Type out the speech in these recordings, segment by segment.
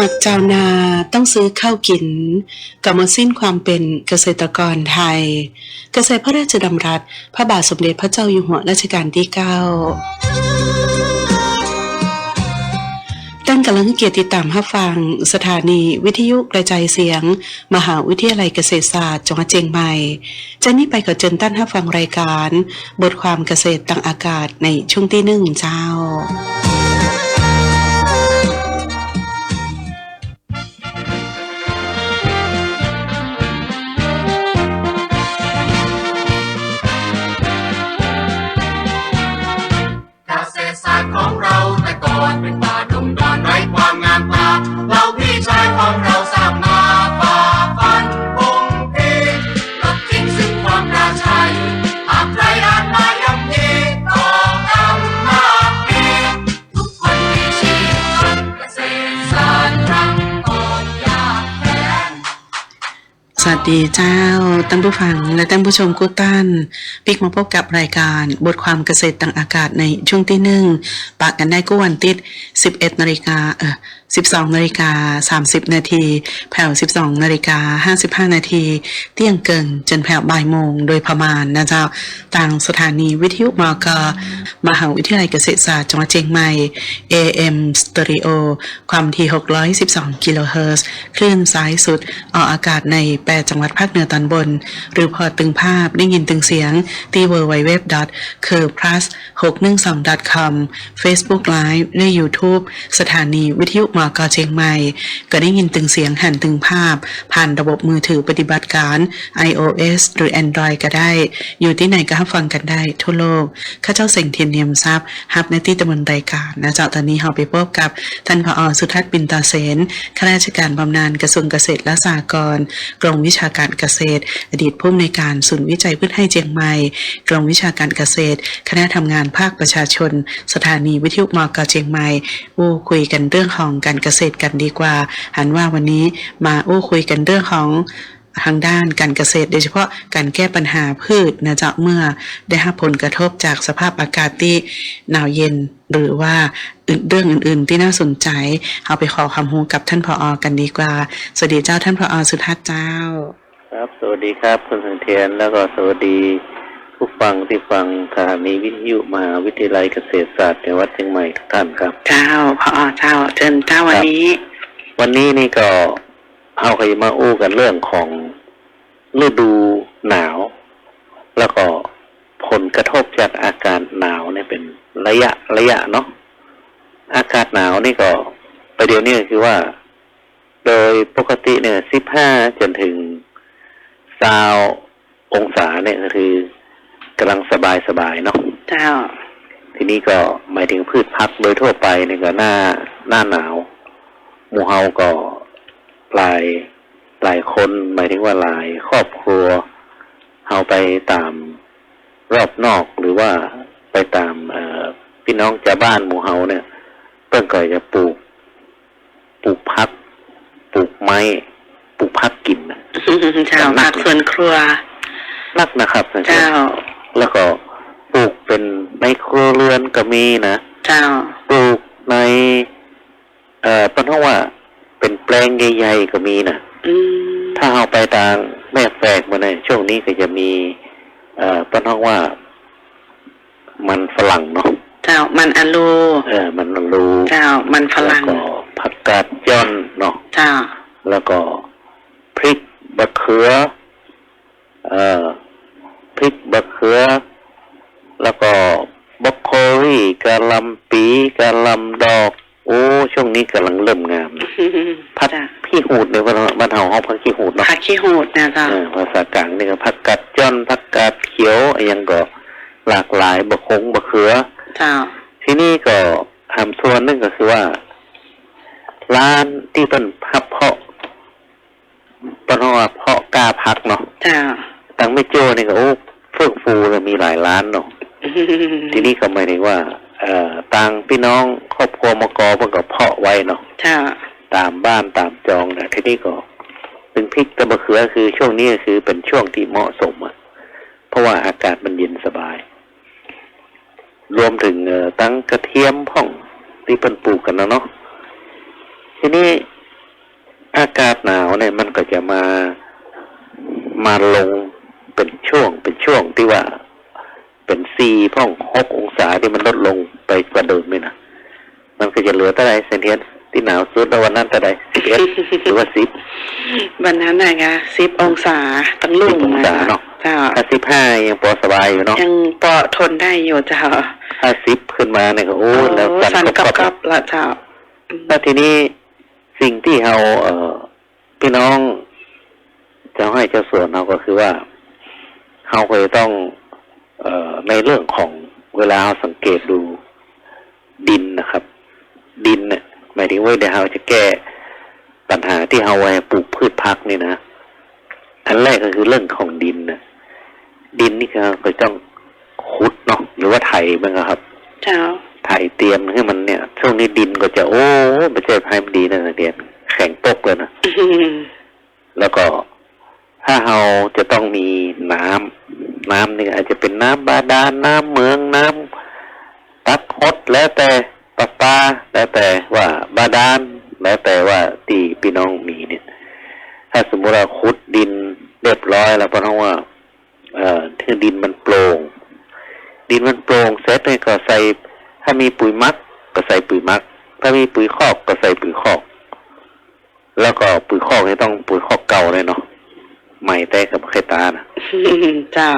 ากชาวนาต้องซื้อข้าวกินกำมาสิ้นความเป็นเกษตรกรไทย เกษตรพระราชดำรัส พระบาทสมเด็จพระเจ้าอยู่หัวรัชกาลที่เก้าท่านกำลังเกียรติติดตามรับฟัง สถานีวิทยุกระจายเสียง มหาวิทยาลัยเกษตรศาสตร์จังหวัดเชียงใหม่จะนี่ไปกับเจนตั้นรับฟังรายการ บทความเกษตรต่างอากาศในช่วงที่หนึ่งเจ้า ดีเจ้าท่านผู้ฟังและท่านผู้ชมกุตันพิกมาพบกับรายการบทความเกษตรต่างอากาศในช่วงที่หนึ่งปากกันได้กู้วันติด 11 นาฬิกาเออ 12นาฬิกา30 นาทีแผ่ว 12นาฬิกา55 นาที เที่ยงเกิงจนแผ่วบ่ายโมงโดยประมาณนะเจ้าต่างสถานีวิทยุมกมหาวิทยาลัยเกษตรศาสตร์จังหวัดเชียงใหม่ AM Stereo ความถี่ 612 กิโลเฮิรตซ์คลื่นซ้ายสุด ออกอากาศใน 8 จังหวัดภาคเหนือตอนบน หรือพอตึงภาพได้ยินตึงเสียงที่ www c u r plus 612 com Facebook Live ใน YouTube สถานีวิทยุมกเชียงใหม่ ก็ได้ยินตึงเสียงหันตึงภาพ ผ่านระบบมือถือปฏิบัติการ iOS หรือ Android ก็ได้ อยู่ที่ไหนก็ฟังกันได้ทั่วโลก ข้าเจ้าเสียงเทียนเนียมทรัพย์ฮับในที่ตำบลรายการนะเจ้าตอนนี้เราไปพบกับ ท่านผอสุทัศน์ปินตาเสนข้าราชการบำนาญกระทรวงเกษตรและสหกรณ์กรมวิชาการเกษตร อดีตผู้อำนวยการศูนย์วิจัยพืชให้เจียงใหม่กรมวิชาการเกษตร คณะทำงานภาคประชาชน สถานีวิทยุมกเชียงใหม่อู้คุยกันเรื่องของการเกษตรกันดีกว่า หันว่าวันนี้มาอู้คุยกันเรื่องของทางด้านการเกษตรโดยเฉพาะการแก้ปัญหาพืชนะจ๊ะเมื่อได้รับผลกระทบจากสภาพอากาศที่หนาวเย็นหรือว่าเรื่องอื่น ๆ ที่น่าสนใจ เอาไปขอความรู้กับท่านผออกันดีกว่า สวัสดีเจ้าท่านผออสุทัศน์เจ้า ครับ สวัสดีครับคุณสันเทียนแล้วก็สวัสดี ผู้ฟังที่ฟังสถานีวิทยุมหาวิทยาลัยเกษตรศาสตร์จังหวัดเชียงใหม่ทุกท่านครับ เจ้าผอเจ้าเชิญเจ้าวันนี้ วันนี้นี่ก็เอาใครมาอู้กันเรื่องของฤดูหนาว แล้วก็ผลกระทบจากอากาศหนาวเนี่ยเป็นระยะระยะเนาะอากาศหนาวนี่ก็ประเดี๋ยวนี้ก็คือว่า โดยปกติเนี่ยสิบห้าจนถึงสาวองศาเนี่ยก็คือ กำลังสบายสบายๆเนาะเจ้า ทีนี้ก็หมายถึงพืชพักโดยทั่วไปเนี่ยก็หน้าหน้าหนาวหมู่เฮาก็หลายหลายคน หมายถึงว่าหลายครอบครัวเฮาไปตามรอบนอกหรือว่าไปตามเอ่อพี่น้องชาวบ้านหมู่เฮาเนี่ยเพิ่นก็จะปลูก ปลูกพักปลูกไม้ปลูกพักกินนะเจ้าผักสวนครัวนักนะครับท่านผู้ชเจ้าม แล้วก็ปลูกเป็นในครัวเรือนก็มีนะเจ้าปลูกในเอ่อเพราะว่าเป็นแปลงใหญ่ๆก็มีนะอืมถ้าเอาไปทางแม่แฝกมาในยช่วงนี้ก็จะมี เอ่อเพราะว่า มันฝรั่งเนาะเจ้ามันอลูเออมันรูเจ้ามันฝแล้วรั่งก็ผักกาดย่อนเนาะเจ้าแล้วก็พริกบะเขือ เอ่อพ ริกบะเขือ แล้วก็บรอกโคลีกะหลำปีกะหลำดอก โอ้ช่วงนี้กำลังเริ่มงามนะพักจ้ะขี้หูดในบ้านบ้านเฮาห้องพักขี้หูดเนาะผักขี้หูดนะเจ้าเออภาษากลางนี่ก็ผักกาดจ้อนผักกาดเขียวอะไรยังก็หลากหลายบะคงบะเขือเจ้าที่นี่ก็ทำส่วนหนึงก็คือว่า ร้านที่เป็นพับเพาะเป็นว่าเพาะกล้าพักเนาะเจ้าตังไม่โจนี่ก็โอ้ เฟื่องฟูเลยมีหลายร้านเนาะทีนี้ก็หมายถึงว่าเอ่อต่างพี่น้องครอบครัวมกอเพิ่นก็เพาะไว้เนาะเจ้าตามบ้านตามจองนะทีนี้ก็เป็นพริกตะบะเขือคือช่วงนี้ก็คือเป็นช่วงที่เหมาะสมอะเพราะว่าอากาศมันเย็นสบาย รวมถึงเอ่อตั้งกระเทียมพ่องที่เป็นปลูกกันนะเนาะทีนี้อากาศหนาวเนี่ยมันก็จะมามาลง เป็นช่วงเป็นช่วงที่ว่าเป็นสี่พ่องหกองศาที่มันลดลงไปกว่าเดิมเลยนะมันก็จะเหลือเท่าไหรเซนเทียนที่หนาวสุดแล้ววันนั้นเท่าไหรสิบเอ็ดหรือว่าสิบวันนั้นน่ะค่ะสิบองศาตั้งลุ่ม10องศาเนาะเจ้าถ้าสิบห้ายังพอสบายอยู่เนาะยังปอทนได้อยู่เจ้าถ้าสิบขึ้นมาเนี่ยก็โอ้แล้วสัสั่นนกับกับกักับบละเจ้าอืมแล้วทีนี้สิ่งที่เราเอ่อพี่น้องเจ้าให้เจ้าส่วนเราก็คือว่า เราเคยต้องเอ่อในเรื่องของเวลาเราสังเกตดูดินนะครับ ดินเนี่ยหมายถึงว่าเดี๋ยวเราจะแก้ปัญหาที่เราไว้ปลูกพืชพักนี่นะอันแรกก็คือเรื่องของดินนะดินนี่คือเราต้องขุดเนาะหรือว่าไถมันครับเจ้าถ่ายเตรียมให้มันเนี่ยช่วงนี้ดินก็จะโอ้ไม่ใช่พายมันดีนะนักเรียนแข็งปกเลยนะอืมแล้วก็ ถ้าเราจะต้องมีน้ำน้ำนี่อาจจะเป็นน้ำบาดาลน้ำเมืองน้ำตัดฮดแล้วแต่ปลาปลาแล้วแต่ว่าบาดาลแล้วแต่ว่าตีพี่น้องมีเนี่ย ถ้าสมมติเราขุดดินเรียบร้อยแล้วเพราะว่า เอ่อที่ดินมันโปร่งดินมันโปร่งเสร็จเนี่ยก็ใส่ ถ้ามีปุ๋ยมักก็ใส่ปุ๋ยมัก ถ้ามีปุ๋ยคอกก็ใส่ปุ๋ยคอก แล้วก็ปุ๋ยคอกนี่ต้องปุ๋ยคอกเก่าเลยเนาะ ใหม่แต่กับไข่ตานะเจ้า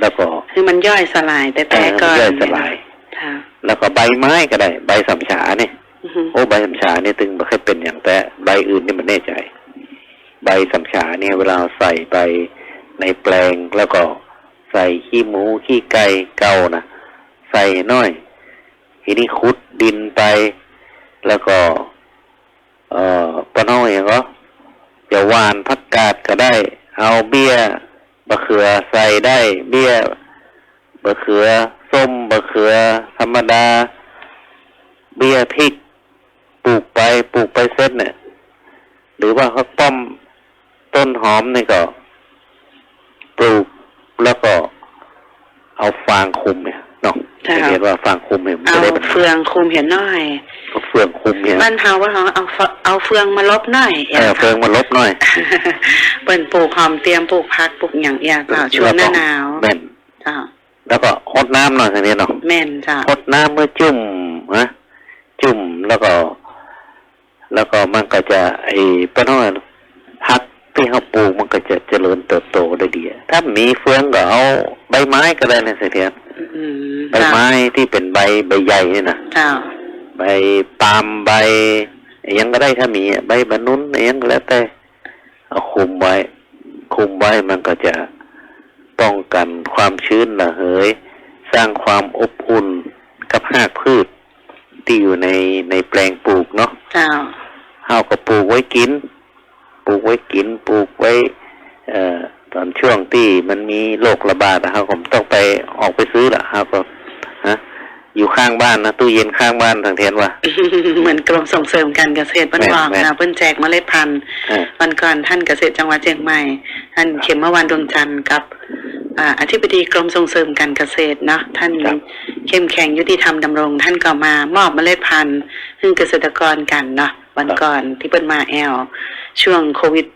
แล้วก็คือมันย่อยสลายแต่แต่ก่อนเย่อยสลายเจ้าแล้วก็ใบไม้ก็ได้ ใบสำฉาเนี่ยอือหือโอ้ใบสำฉาเนี่ยตึงไม่เคยเป็นอย่างแต่ใบอื่นนี่มันแน่ใจ ใบสำฉาเนี่ยเวลาใส่ไปในแปลงแล้วก็ใส่ขี้หมูขี้ไก่เก่านะใส่น้อยทีนี้ขุดดินไป แล้วก็ เอ่อปะน้อยก็จะหวานผักกาดก็ได้ เอาเบี้ยบะเขือใส่ได้ เบี้ยบะเขือส้มบะเขือ ธรรมดา เบี้ยพริกปลูกไปปลูกไปเส้นเนี่ย หรือว่าเขาต้มต้นหอมนี่ก็ ปลูกแล้วก็ เอาฟางคุมเนี่ยเนาะจ้ะจะเรียกว่าฟางคุมเนี่ยมันเอาจะได้เป็นเฟืองคุมเห็นหน่อยเอาเฟืองคุมเนี่ยบ้านเฮาว่าเฮาเอาเฟเอาเฟืองมาลบหน่อยเออเฟืองมาลบหน่อยเปิ่นปลูกหอมเตรียมปลูกพักปลูกอย่างเอียเจ้าช่วงหน้าหนาวแม่นเจ้าแล้วก็ฮดน้ำหน่อยทีนี้เนาะแม่นเจ้าฮดน้ำเมื่อจุ่มนะจุ่มแล้วก็ แล้วก็มันก็จะไอ้ป้าน้อยพักที่เขาปลูกมันก็จะเจริญเติบโตได้ดี ถ้ามีเฟืองก็เอาใบไม้ก็ได้นะเสียเทียนอืมใบไม้ที่เป็นใบใบใหญ่นี่นะเจ้า ใบปาล์มใบอะไรยังก็ได้ถ้ามีใบบะนุนอะไรยังก็แล้วแต่เอาคุมไว้ คุมไว้มันก็จะป้องกันความชื้นระเหย สร้างความอบอุ่นกับหากพืช ที่อยู่ในในแปลงปลูกเนาะเจ้าเฮาก็ปลูกไว้กิน ปลูกไว้กิน ปลูกไว้ เอ่อตอนช่วงที่มันมีโรคระบาดนะเฮาก็ต้องไปออกไปซื้อละเฮาก็ฮะ อยู่ข้างบ้านนะตู้เย็นข้างบ้านทางเทียนว่าเหมือนกรมส่งเสริมการเกษตรเปิ้นแม่นบอกแม่นนะเปิ้นแจกเมล็ดพันธุ์เออวันก่อนท่านเกษตรจังหวัดเชียงใหม่ท่านเขมเมื่อวานดวงจันทร์กับอ่าอธิบดีกรมส่งเสริมการเกษตรเนาะท่านครับเข้มแข็งยุติธรรมดำรง ท่านก็มามอบเมล็ดพันธุ์ให้เกษตรกรกันเนาะวันก่อนที่เปิ้นมาแอลช่วงโควิด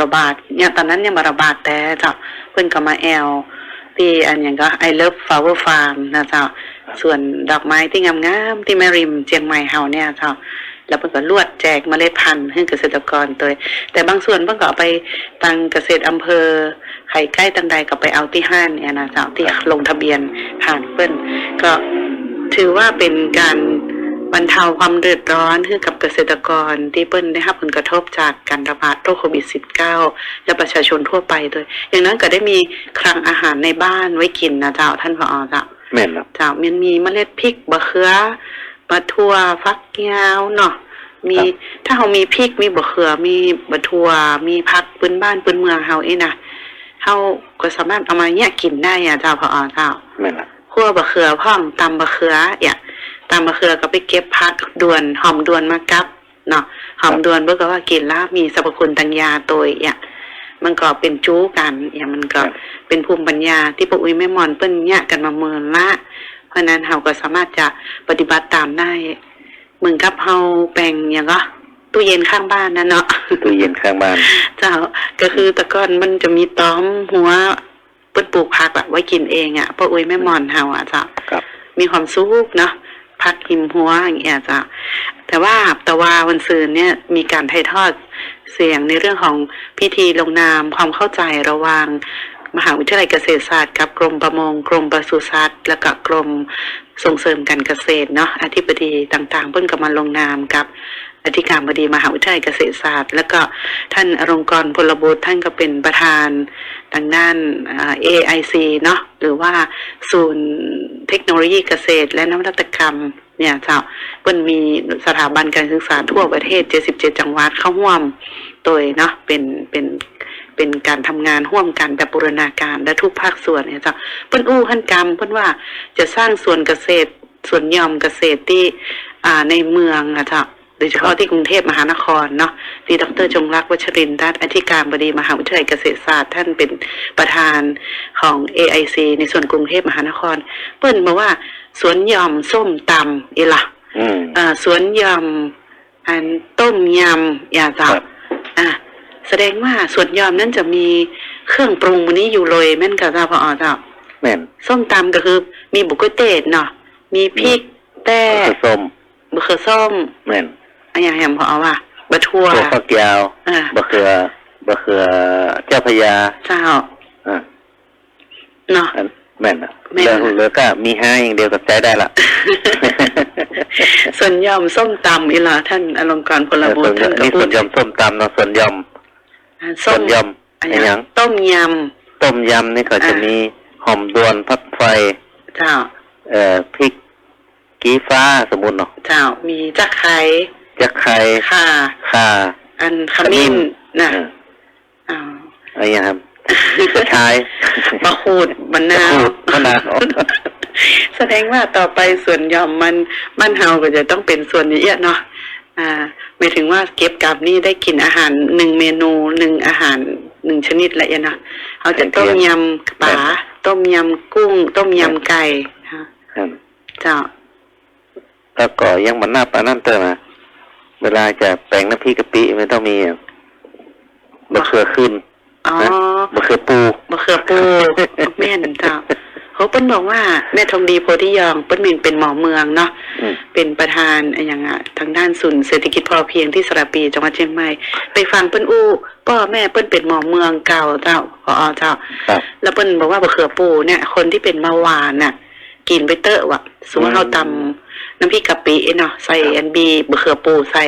ระบาดเนี่ยตอนนั้นยังมาระบาดแต่เจ้าเพิ่นก็มาแอลที่อันอย่างก็ I love flower farm นะเจ้า ส่วนดอกไม้ที่งามๆที่แม่ริมเจียงใหม่เฮาเนี่ยเจ้าแล้วเพิ่นก็ลวดแจกเมล็ดพันธุ์ให้เกษตรกรตัวแต่บางส่วนเพิ่นก็เอาไปตังเกษตรอำเภอไข่ใกล้ตังใดก็ไปเอาที่ห้านเนี่ยนะเจ้าที่ลงทะเบียนผ่านเพิ่นก็ถือว่าเป็นการบรรเทาความเดือดร้อนให้กับเกษตรกรที่เปิ้นได้รับผลกระทบจากการระบาดโรคโควิด -19 และประชาชนทั่วไปด้วย อย่างนั้นก็ได้มีคลังอาหารในบ้านไว้กินนะเจ้าท่านผอเจ้า แม่นครับ เจ้ามันมีเมล็ดพริกบะเขือมะทั่วฟักยาวเนาะมีถ้าเรามีพริกมีบะเขือมีบะทั่วมีผักพื้นบ้านพื้นเมืองเฮาเอ้นะเฮาก็สามารถเอามาเนี่ยกินได้อะเจ้าพอเจ้า แม่นครับ คั่วบะเขือพ่อมตำบะเขืออย่าตำบะเขือก็ไปเก็บผักด่วนหอมด่วนมากับเนาะหอมด่วนเบิ่ก็ว่ากินแล้วมีสรรพคุณทางยาตัวอย่า มันก็เป็นจู้กัน อย่างมันก็ครับเป็นภูมิปัญญาที่ปะอุ้ยแม่มอนเปิ้นเนี่ยกันมาเมินละ เพราะฉะนั้นเราก็สามารถจะปฏิบัติตามได้เหมือนกับเฮาแปลงอย่างก็ตู้เย็นข้างบ้านนั่นเนาะตู้เย็นข้างบ้าน เจ้าก็คือแต่ก่อนมันจะมีต้อมหัวเปิ้นปลูกผักอะไว้กินเองอะป้าอุ้ยแม่หมอนเฮาอะเจ้าครับมีความสุขเนาะพักหิมหัวอย่างเงี้ยจ้ะแต่ว่าแต่ว่าวันซืนเนี่ยมีการถ่ายทอด เสียงในเรื่องของพิธีลงนามความเข้าใจระหว่างมหาวิทยาลัยเกษตรศาสตร์กับกรมประมง กรมปศุสัตว์ และก็กรมส่งเสริมการเกษตรเนาะอธิบดีต่างๆ เพิ่นก็มาลงนามกับอธิการบดีมหาวิทยาลัยเกษตรศาสตร์ แล้วก็ท่านอรงกรพลบุตรท่านก็เป็นประธานทางด้านอ่า AIC เนาะหรือว่าศูนย์เทคโนโลยีเกษตร และนวัตกรรม เนี่ยเจ้าเพิ่นมีสถาบันการศึกษาทั่วประเทศ 77 จังหวัดเข้าร่วมโดยเนาะเป็นเป็นเป็นการทำงานร่วมกันแบบบูรณาการและทุกภาคส่วนเนี่ยเจ้าเพิ่นอู้ขั้นกรรมเพิ่นว่าจะสร้างส่วนเกษตรส่วนยอมเกษตรที่อ่าในเมืองอะเจ้าโดยเฉพาะที่กรุงเทพมหานครเนาะที่ดรจงรักวัชรินทร์ด้านอธิการบดีมหาวิทยาลัยเกษตรศาสตร์ ท่านเป็นประธานของ AIC ในส่วนกรุงเทพมหานคร เปิ้นบอกว่า สวนหย่อมส้มตำอีหล่ะอืมอ่าสวนหย่อมอันต้มยำอย่าจัครับบอะแสดงว่าสวนหย่อมนั้นจะมีเครื่องปรุงมันนี้อยู่เลยแม่นกับเจ้าพอเจ้าแม่นส้มตำก็คือ มีบุกเตดเนาะมีพริกแต่ก็ส้มบะเขือส้มแม่นอันอย่างแหมพอว่าบะทั่วตัวฟักยาวอ่าบะเขือบะเขือเจ้าพระยาเจ้าอ่าเนาะอัน แม่นอะแม่น แล้วอะแล้วก็มีห้าอย่างเดียวกับใจได้ละ ส่วนหย่อมส้มตำอีหล่ะท่านอลงกรณ์พลบุตรท่านก็นี่พูส่วดนยำส้มตำเนาะส่วนยอ่าำส้ส่วมนยอันำอะไรออย่าย่างงต้มย ต้มยำนี่ก็จะอ่ามีมีหอมดวนพัดไฟำเจ้าเอ่อพริกกีฟ้าสมมุติเนาะเจ้ามีจักไคร้จะไข่ข่าข่าอันขมิ้นนะเอออ้าวอะไรอย่างครับ กระชายมะขูดมะนาวมะนาวแสดงว่าต่อไปส่วนยอมมันมันเฮาก็จะต้องเป็นส่วนนี้เนาะอ่าหมายถึงว่าเก็บกับนี่ได้กินอาหารหนึ่งเมนูหนึ่งอาหารหนึ่งชนิดละเอียดเนาะเขาจะต้มยำปลาต้มยำกุ้ง ต้มยำไก่ค่ะครับเจ้าแล้วก็ยังมันหน้าปลานั่นเตอร์นะเวลาจะแปลงน้ำพริกกะปิไม่ต้องมีบะเขือขึ้น อ๋อนะบะเขือปูมะเขือปูแม่นเจ้าเขาเปิ้นบอกว่าแม่ทองดีโพธิยองเปิ้นเป็นหมอเมืองเนาะอืมเป็นประธานอะอย่างอะทางด้านศูนย์เศรษฐกิจพอเพียงที่สระปีจังหวัดเชียงใหม่ไปฟังเปิ้นอู้พ่อแม่เปิ้นเป็นหมอเมืองเก่าเจ้าพอเจ้าครับแล้วเปิ้นบอกว่าบะเขือปูเนี่ย คนที่เป็นเบาหวานน่ะ กินไปเตอะว่ะสมมติเราตำน้ำพริกกะปิเนาะใส่อันบีบะเขือปูใส่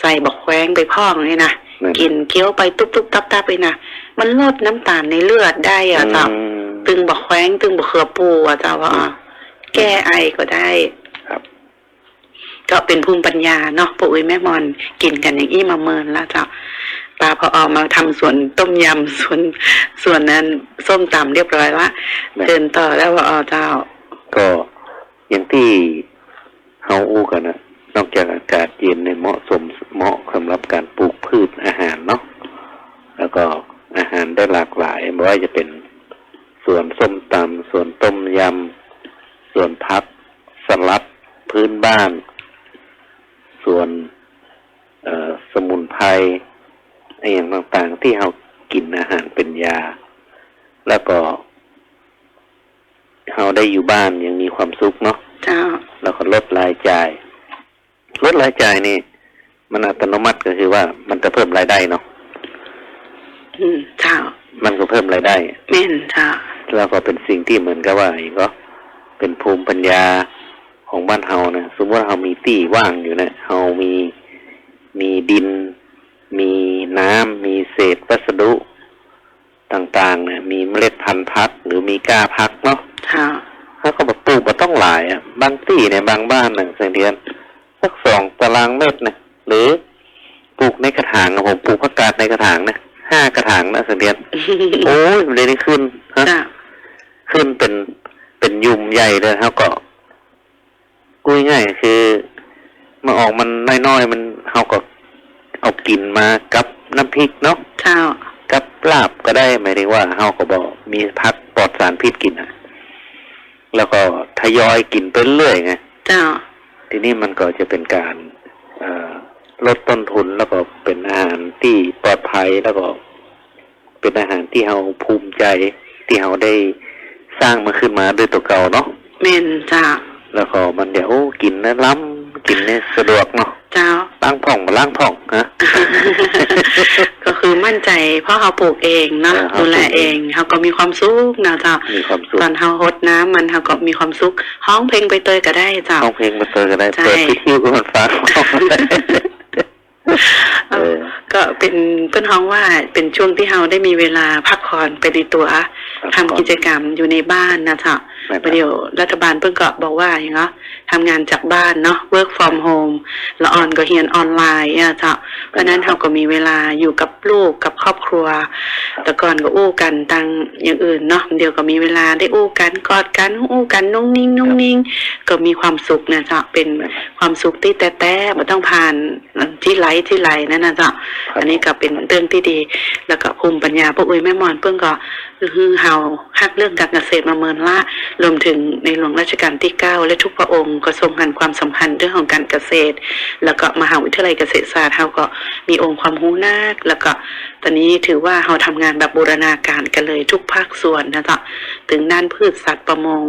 ใส่บักแควงไปพองนี่นะนั่น กินเคี้ยวไปตุ๊บตุ๊บตับตับไปนะมันลดน้ำตาลในเลือดได้อะเจ้าอืมตึงบักแควงตึงบักเขือปูอะเจ้าว่าอะแก้ไอก็ได้ครับก็เป็นภูมิปัญญาเนาะปู่อุ้ยแม่มอนกินกันอย่างอี้มาเมินแล้วเจ้าตาพอเอามาทำส่วนต้มยำส่วนส่วนนั้นส้มตำเรียบร้อยละแม่เดินต่อแล้วว่าอ๋อเจ้า ก็อย่างที่เฮาอู้กันนะ นอกจากอากาศเย็นในยเหมาะสมเหมาะสำหรับการปลูกพืชอาหารเนาะแล้วก็อาหารได้หลากหลายไม่ว่าจะเป็นส่วนส้มตำส่วนต้มยำส่วนพักสลัดพื้นบ้าน ส่วนเอ่อสมุนไพรไอ้อย่างต่างๆ ที่เรากินอาหารเป็นยา แล้วก็เราได้อยู่บ้านยังมีความสุขเนาะเจ้าแล้วก็ลดรายจ่าย ลดรายจ่ายนี่ มันอัตโนมัติก็คือว่ามันจะเพิ่มรายได้เนาะอืมเจ้า มันก็เพิ่มรายได้แม่นเจ้าแล้วก็เป็นสิ่งที่เหมือนกับว่าอีกก็เป็นภูมิปัญญาของบ้านเฮานะสมมติว่าเฮามีที่ว่างอยู่นะเฮามีมีดิน มีน้ำมีเศษวัสดุต่างๆ เนี่ย มีเมล็ดพันธุ์พักหรือมีก้าพักเนาะเจ้าเขาก็บอกปลูกมาต้องหลายอะ บางที่เนี่ยบางบ้านหนึ่งเสียเดือน สักสองตารางเมตรนะหรือปลูกในกระถางอะผมปลูกผักกาดในกระถางนะห้ากระถางนะเสียเดือนโอ้ยมันเลยได้ขึ้นฮะเจ้าขึ้นเป็นเป็นยุ่มใหญ่เลยเขาก็กุ้ยง่ายๆคือมาออกมันน้อยๆมันเขาก็เอากินมากับน้ำพริกเนาะเจ้ากับลาบก็ได้หมายถึงว่าเฮาก็บอกมีพักปลอดสารพิษกินอะ แล้วก็ทยอยกินไปเรื่อยไงเจ้า ทีนี้มันก็จะเป็นการเอ่อลดต้นทุนแล้วก็เป็นอาหารที่ปลอดภัยแล้วก็เป็นอาหารที่เราภูมิใจที่เราได้สร้างมาขึ้นมาด้วยตัวเก่าเนาะแม่นเจ้าแล้วก็มันเดี๋ยวโอ้กินนะล้ำ กินเนี่ยสะดวกเนาะเจ้า ล้างผ่องมาล้างผ่องฮะ ก็คือมั่นใจเพราะเขาปลูกเองเนาะเออเขาดูแลปลูกเอเองงเขาก็มีความสุขนะเจ้า มีความสุขตอนเขาฮดน้ำมันเขาก็มีความสุขห้องเพลงไปเตยก็ได้เจ้า ร้องเพลงมาเตอกันได้ใช่ เปิดวิทยุก็มันฟังเออ ก็เป็นเพื่อนห้องว่าเป็นช่วงที่เราได้มีเวลาพักผ่อนไปในตัวทำกิจกรรมอยู่ในบ้านนะเจ้าแม่นประเดี๋ยวรัฐบาลเพิ่งก็บอกว่าอย่างเนาะ ทำงานจากบ้านเนาะ work from home ละออนก็เรียนออนไลน์อะเจ้าเพราะนั้นเราก็มีเวลาอยู่กับลูกกับครอบครัว แต่ก่อนก็อู้กันตังอย่างอื่นเนาะเดี๋ยวก็มีเวลาได้อู้กันกอดกันอู้กันนุ่งนิ่งนุ่งนิ่งก็มีความสุขนะเจ้าเป็นความสุขที่แต่แต่ไม่ต้องผ่านที่ไหลที่ไหลนั่นนะเจ้าอันนี้ก็เป็นเรื่องที่ดี แล้วก็ภูมิปัญญาพวกอุ้ยแม่มอนเพิ่งก็ฮือเฮาฮักเรื่องการเกษตรมาเมินละรวมถึงในหลวงรัชกาลที่เก้าและทุกพระองค์ก็ทรวงหันความสำคัญเรื่องของการเกษตร แล้วก็มหาวิทยาลัยเกษตรศาสตร์เฮาก็มีองค์ความรู้นักแล้วก็ตอนนี้ถือว่าเฮาทำงานแบบบูรณาการกันเลยทุกภาคส่วนนะจ๊ะถึงด้านพืชสัตว์ประมง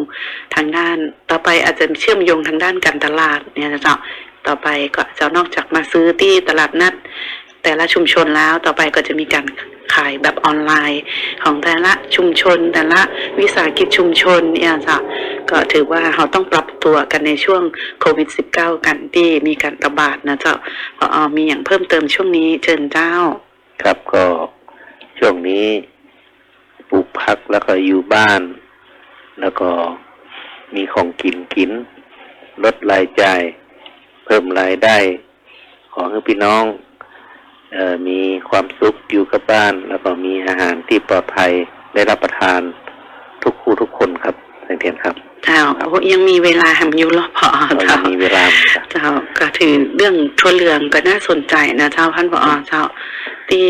ทางด้าน ต่อไปอาจจะเชื่อมโยงทางด้านการตลาดเนี่ยนะจ๊ะต่อไปก็จะนอกจากมาซื้อที่ตลาดนัด แต่ละชุมชนแล้วต่อไปก็จะมีการ ขายแบบออนไลน์ของแต่ละชุมชน แต่ละวิสาหกิจชุมชนเนี่ยจ้ะก็ถือว่าเราต้องปรับตัวกันในช่วงโควิด -19 กันที่มีการระบาดนะเจ้าพอมีอย่างเพิ่มเติมช่วงนี้เชิญเจ้า ครับก็ช่วงนี้ปลูกพักแล้วก็อยู่บ้าน แล้วก็มีของกินกิน ลดรายจ่าย เพิ่มรายได้ ของพี่น้อง มีความสุขอยู่กับบ้าน แล้วก็มีอาหารที่ปลอดภัยได้รับประทานทุกคู่ทุกคนครับเสียงเทียนครับเจ้าโอ้ยังมีเวลาแหมอยู่หรอพอเราเจ้ายังมีเวลาเหมือนกันเจ้าก็ถือเรื่องทั่วเรืองก็น่าสนใจนะเจ้าพันพอเจ้าที่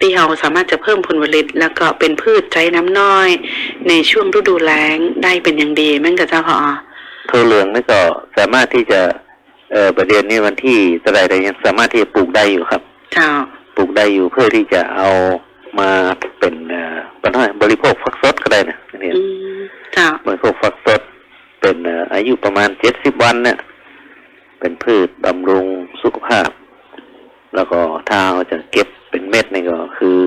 ที่เราสามารถจะเพิ่มผลผลิต แล้วก็เป็นพืชใจน้ำน้อย ในช่วงฤดูแล้งได้เป็นอย่างดีแม่นกับเจ้าพอทั่วเหลืองนี่ก็สามารถที่จะ เอ่อประเด็นนี้วันที่ตะไดแต่ยังสามารถที่จะปลูกได้อยู่ครับเจ้าปลูกได้อยู่เพื่อที่จะเอามาเป็นเอ่อปัญหาบริโภคฟักสดก็ได้นะเนี่ยอืมเจ้าบริโภคฟักสดเป็นเอ่ออายุประมาณเจ็ดสิบวันเนี่ยเป็นพืชบำรุงสุขภาพ แล้วก็ถ้าเราจะเก็บเป็นเม็ดนี่ก็คือ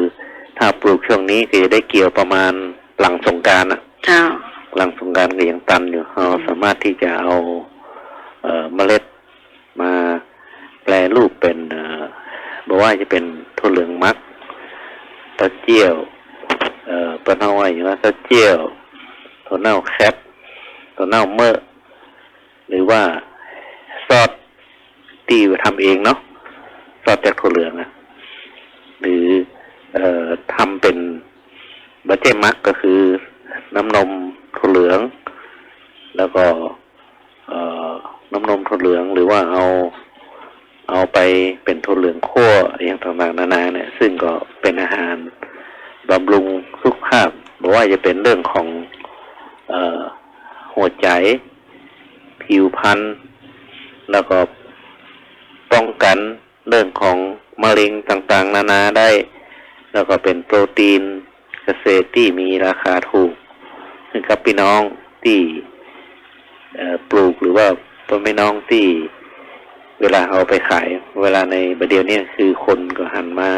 ถ้าปลูกช่วงนี้ก็จะได้เกี่ยวประมาณหลังสงกรารนะเจ้า หลังสงกรารก็ยังตันอยู่เราสามารถที่จะเอาเอ่อเมล็ด มาแปลรูปเป็นบอกว่าจะเป็นถั่วเหลืองมักตะเจียวเอ่อปะเนาไว้อย่างว่าตะเจียวถั่วเน่าแคปถั่วเน่าเมื่อหรือว่าซอสที่ทำเองเนาะซอสจากถั่วเหลืองนะหรือเอ่อทำเป็นบะเจมักก็คือน้ำนมถั่วเหลือง แล้วก็เอ่อน้ำนมถั่วเหลืองหรือว่าเอา เอาไปเป็นถั่วเหลืองคั่วอย่าง ต่างๆ นานาเนี่ย ซึ่งก็เป็นอาหารบำรุงสุขภาพบอว่าจะเป็นเรื่องของออหัวใจ ผิวพรรณแล้วก็ป้องกันเรื่องของมะเร็งต่างๆ นานาได้ แล้วก็เป็นโปรตีนเกษตรที่มีราคาถูกซึ่งกับพี่น้องที่ปลูกหรือว่าพ่อแม่น้องที่ เวลาเอาไปขาย เวลาในประเดี๋ยวนี้คือคนก็หันมา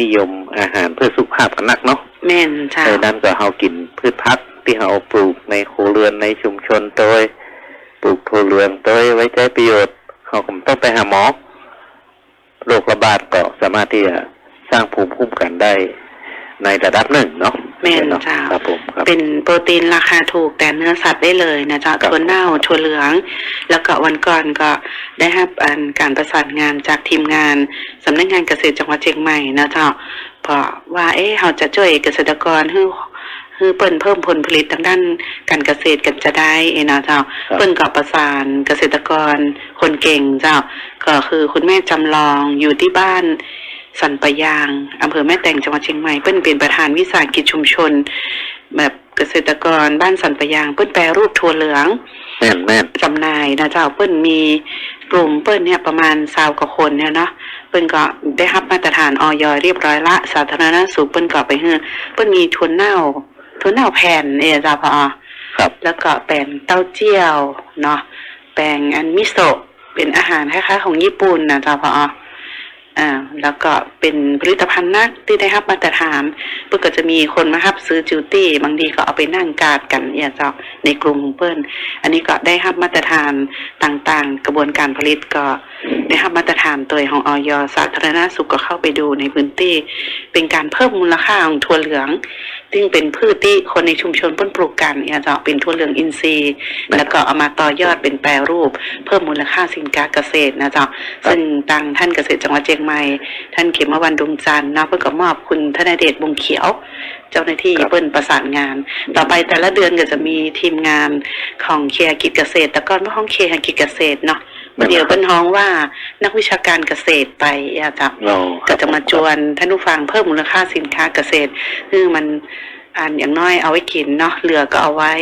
นิยมอาหารเพื่อสุขภาพกันนักเนาะแม่นเจ้าดังนั้นก็เรากินพืชพักที่เราปลูกในครัวเรือนในชุมชนโดยปลูกถั่วเหลืองโดยไว้ใช้ประโยชน์เขาก็ไม่ต้องไปหาหมอโรคระบาดก็สามารถที่จะสร้างภูมิคุ้มกันได้ ในระดับหนึ่งเนาะแม่นเนาะเจ้าครับผมครับเป็นโปรตีนราคาถูกแต่เนื้อสัตว์ได้เลยนะเจ้าครับถั่วเน่าถั่วเหลือง แล้วก็วันก่อนก็ได้รับอันการประสานงานจากทีมงานสำนักงานเกษตรจังหวัดเชียงใหม่นะเจ้าเพราะว่าเอ๊ะเราจะช่วยเกษตรกรให้ให้เปิ้นเพิ่มผลผลิตทางด้านการเกษตรกันจะได้เองนะเจ้าครับเปิ้นก็ประสานเกษตรกรคนเก่งเจ้า ก็คือคุณแม่จำลองอยู่ที่บ้าน สันปะยางอำเภอแม่แตงจังหวัดเชียงใหม่เปิ้นเป็นประธานวิสาหกิจชุมชน แบบเกษตรกรบ้านสันปะยาง เปิ้นแปรรูปถั่วเหลืองแม่นแม่นจำหน่ายนะเจ้าเปิ้นมีกลุ่มเปิ้นเนี่ยประมาณสาวกว่าคนเนี่ยเนาะเปิ้นก็ได้รับมาตรฐานออยเรียบร้อยละสาธารณสุขเปิ้นก็ไปเฮือเปิ้นมีทุนเน่าทุนเน่าแผ่นเนี่ยเจ้าพอครับ แล้วก็แป้งเต้าเจี้ยวเนาะแป้งอันมิโซะเป็นอาหารคล้ายๆของญี่ปุ่นนะเจ้าพอ อ่าแล้วก็เป็นผลิตภัณฑ์นักที่ได้รับมาตรฐานเพื่อก็จะมีคนมารับซื้อจิวตี้บางทีก็เอาไปนั่งกาดกันอย่าเจ้าในกลุ่มของเปิ้น อันนี้ก็ได้รับมาตรฐานต่างๆ กระบวนการผลิตก็ ได้รับมาตรฐานตัวของออยสาธารณสุขก็เข้าไปดูในพื้นที่ เป็นการเพิ่มมูลค่าของถั่วเหลือง ซึ่งเป็นพืชที่คนในชุมชนเพิ่นปลูกกันเนี่ยจะเป็นถั่วเหลืองอินทรีย์ แล้วก็เอามาต่อยอดเป็นแปรรูป เพิ่มมูลค่าสินค้าเกษตรนะจ๊ะซึ่งทางท่านเกษตรจังหวัดเชียงใหม่ท่านเขมวันดวงจันทร์นะเพิ่นก็มอบคุณธนเดชวงเขียว เจ้าหน้าที่ครับเปิ้นประสานงาน ต่อไปแต่ละเดือนก็จะมีทีมงานของเคหกิจเกษตรแต่ก่อนว่าห้องเคหกิจเกษตรเนาะ เดี๋ยวเปิ้นฮ้องว่านักวิชาการเกษตรไปอาจจะเราคก็รับจะมาจวนท่านผู้ฟังเพิ่มมูลค่าสินค้าเกษตรคือมันอันอย่างน้อยเอาไว้กินเนาะเหลือก็เอาไว้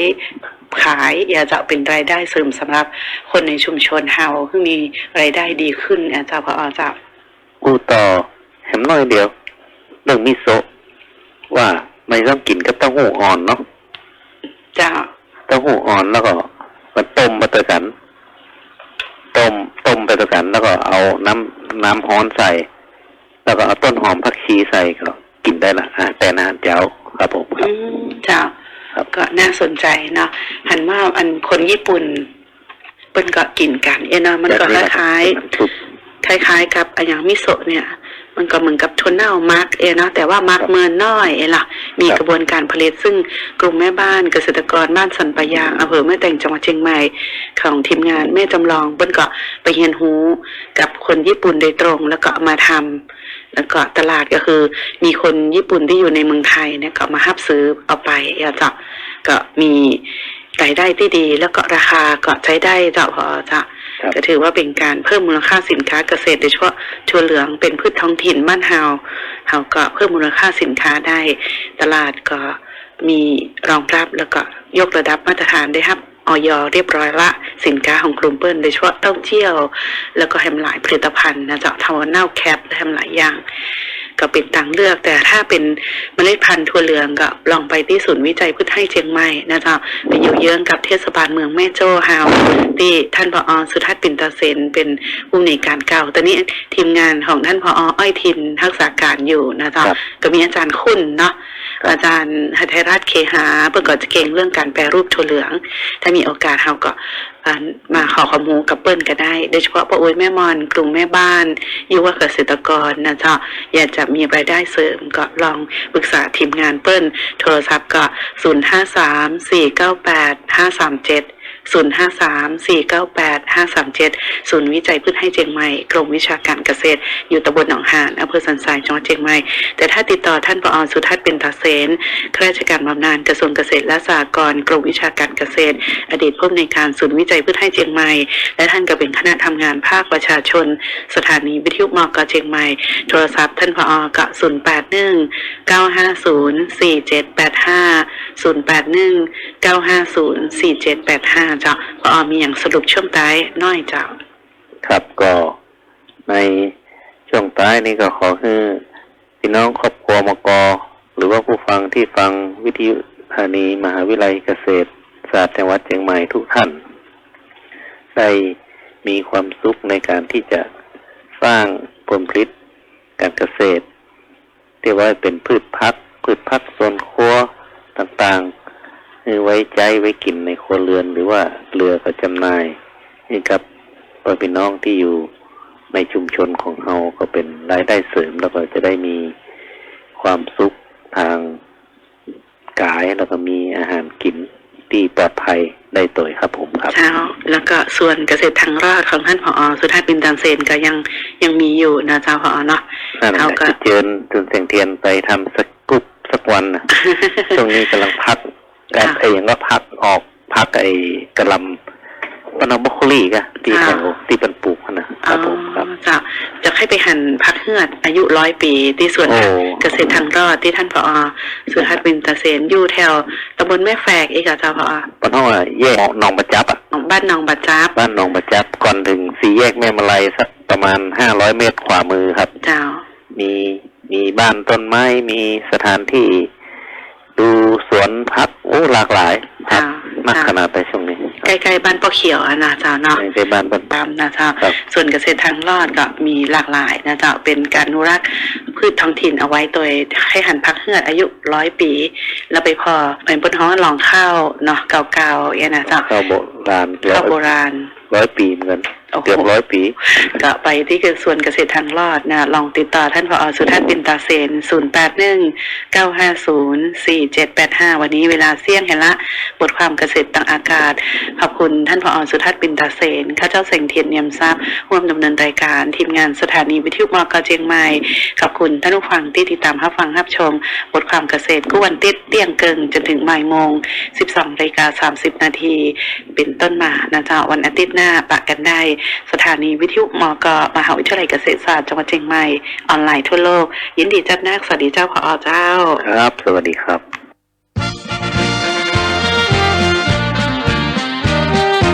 ขายอยากจะเป็นรายได้เสริมสำหรับคนในชุมชนเฮาคือมีรายได้ดีขึ้นอาจารย์พอจะกูต่อแหมน้อยเดียวเรื่องมิโซะว่าไม่ต้องกินกับเต้าหู้อ่อนเนาะจะเต้าหู้อ่อนแล้วก็มาต้มมาตะกัน ต้มต้มไปตะกัน แล้วก็เอาน้ำน้ำฮ้อนใส่ แล้วก็เอาต้นหอมผักชีใส่ก็กินได้ละอ่าแต่อาหารเจ้าครับผมครัอืบมจ้าครับก็น่าสนใจเนาะหันว่าอันคนญี่ปุ่นเปิ้นก็กินกัน เอยเนาะมันก็คล้ายๆถูกคล้ายๆกับอนอย่างมิโซะเนี่ย มันก็เหมือนกับทนเน่ามักเองเนาะแต่ว่ามักครับเมินน้อยเองล่ะมีครับกระบวนการผลิตซึ่งกลุ่มแม่บ้านเกษตรกรบ้านสันปะยางอำเภอแม่แต่งจังหวัดเชียงใหม่ของทีมงานแม่จำลองเปิ้นก็ไปเรียนรู้กับคนญี่ปุ่นโดยตรง แล้วก็เอามาทำแล้วก็ตลาดก็คือ มีคนญี่ปุ่นที่อยู่ในเมืองไทยเนี่ยก็มาฮับซื้อเอาไปเอาจะก็มีรายได้ที่ดี แล้วก็ราคาก็ใช้ได้เจ้าพอจะครับ ก็ถือว่าเป็นการเพิ่มมูลค่าสินค้าเกษตรโดยเฉพาะถั่วเหลืองเป็นพืชท้องถิ่นบ้านเฮาเฮาก็เพิ่มมูลค่าสินค้าได้ ตลาดก็มีรองรับแล้วก็ยกระดับมาตรฐานได้ครับออยเรียบร้อยละสินค้าของกลุ่มเปิ้ลโดยเฉพาะเต้าเจี้ยว แล้วก็แฮมหลายผลิตภัณฑ์นะเจ๊ะทาวเน่าแคปและแฮมหลายอย่าง ก็เป็นทางเลือก แต่ถ้าเป็นเมล็ดพันธุ์ถั่วเหลืองก็ลองไปที่ศูนย์วิจัยพืชไร่เชียงใหม่นะเจ๊ะไปอยู่เยื้องกับเทศบาลเมืองแม่โจ้เฮาที่ท่านผอสุทัศน์ปินตาเซนเป็นผู้อำนวยการเก่าตอนนี้ทีมงานของท่านผออ้อยทินทักษาการอยู่นะเจ๊ะครับก็มีอาจารย์คุณเนาะอาจารย์หัทยราชเคหาเพื่อก็จะเก่งเรื่องการแปรรูปถั่วเหลือง ถ้ามีโอกาสเราก็อ่า มาขอข้อมูลกับเปิ้ลก็ได้ โดยเฉพาะป้าอุ้ยแม่มอน กลุ่มแม่บ้านยุวเกษตรกรนะเจ้าอยากจะมีรายได้เสริมก็ลองปรึกษาทีมงานเปิ้ล โทรศัพท์ก็ศูนย์ห้าสามสี่ เก้าแปดห้าสามเจ็ดศูนย์ห้าสามสี่เก้าแปดห้าสามเจ็ดศูนย์วิจัยพืชให้เชียงใหม่ กรมวิชาการเกษตร อยู่ตำบลหนองหานอำเภอสันทรายจังหวัดเชียงใหม่ แต่ถ้าติดต่อท่านผอสุทัศน์เป็นตาเสนข้าราชการบำนาญกระทรวงเกษตรและสหกรณ์กรมวิชาการเกษตร อดีตผู้อำนวยการศูนย์วิจัยพืชให้เชียงใหม่ และท่านก็เป็นคณะทำงานภาคประชาชน สถานีวิทยุมกเชียงใหม่ โทรศัพท์ท่านผอกาะ0 8 1 9 5 0 4 7 8 5 0 8 1 9 5 0 4 7 8 5 เจ้ะพอมีอย่างสรุปช่วงท้ายน้อยเจ้ะครับก็ในช่วงท้ายนี้ก็ขอให้พี่น้องครอบครัวมกหรือว่าผู้ฟังที่ฟังวิทยุสถานีมหาวิทยาลัยเกษตรศาสตร์จังหวัดเชียงใหม่ทุกท่าน ได้มีความสุขในการที่จะสร้างผลผลิตการเกษตรที่ว่าเป็นพืชพัก พืชพักษ์ส่วนครัวต่างๆ คือไว้ใจไว้กินในครัวเรือนหรือว่าเรือก็จำหน่ายให้กับพ่อพี่น้องที่อยู่ในชุมชนของเราก็เป็นรายได้เสริมแล้วก็จะได้มีความสุขทางกายแล้วก็มีอาหารกินที่ปลอดภัยได้ตัวครับผมครับเช้าแล้วก็ส่วนเกษตรทางรอดของท่านผอสุทัศน์บินตันเซนก็ยังยังมีอยู่นะเจ้าผอเนาะนั่นแหละเอาก็จะเชิญจนเสียงเทียนไปทำสักกรุ๊ปสักวันนะช่วงนี้กำลังพัก การค่ะไอ้อย่างว่าพักออกพักไอ้กระหลำปนบรอกโคลีกะที่แถวที่เป็นปลูกนั่นนะครับผมครับอ๋อจะจะคให้ไปหันพักเฮือด อายุร้อยปี ที่สวนโอ้เกษตรทางรอดที่ท่านผอสุรหัสวินตะเสนอยู่แถวตำบลแม่แฝกเอกอะเจ้าผอปนห้องอะแยกหนองประจับอะของบ้านหนองบัดจับบ้านหนองประจับก่อนถึงสี่แยกแม่มาลัยสักประมาณห้าร้อยเมตรขวามือครับ เจ้ามีมีบ้านต้นไม้มีสถานที่ ดูสวนพักโอ้หลากหลายครัเจ้าบนักเจ้าขนาดในช่วงนี้ ใกล้ๆบ้านปอเขียวอะนะเจ้าเนาะในบ้านบ้านตามนะเจ้าครับส่วนเกษตรทางรอดก็มีหลากหลายนะเจ้าเป็นการอนุรักษ์พืชท้องถิ่นเอาไว้โดยให้หันพักเฮือดอายุร้อยปี แล้วไปพอเป็นบนท้องลองข้าวเนาะเก่าๆอย่างนะเจ้าข้าวโบราณร้ข้าวอยโบราณร้อยปีเหมือนกันโอ้โห เกือบร้อยปี ก็ไปที่คือส่วนเกษตรทางรอดนะลองติดต่อท่านผอสุทัศน์ปินตาเซน 0 8 1 9 5 0 4 7 8 5 วันนี้เวลาเสี่ยงเห็นละ บทความเกษตรต่างอากาศ ขอบคุณท่านผอสุทัศน์ปินตาเซน ข้าเจ้าเสงเทียนเนียมทรัพย์ร่วมดำเนินรายการทีมงานสถานีวิทยุมกเจียงใหม่ ขอบคุณท่านผู้ฟังที่ติดตามรับฟังรับชม บทความเกษตรกุวันติดเตี้ยงเกิงจนถึงบ่ายโมง 12นาฬิกา30 นาที เป็นต้นมานะเจ้าวันอาทิตย์หน้าปะกันได้สถานีวิทยุมกมหาวิทยาลัยเกษตรศาสตร์จังหวัดเชียงใหม่ออนไลน์ทั่วโลก ยินดีจัดนักสวัสดีเจ้าพอเจ้า ครับ สวัสดีครับ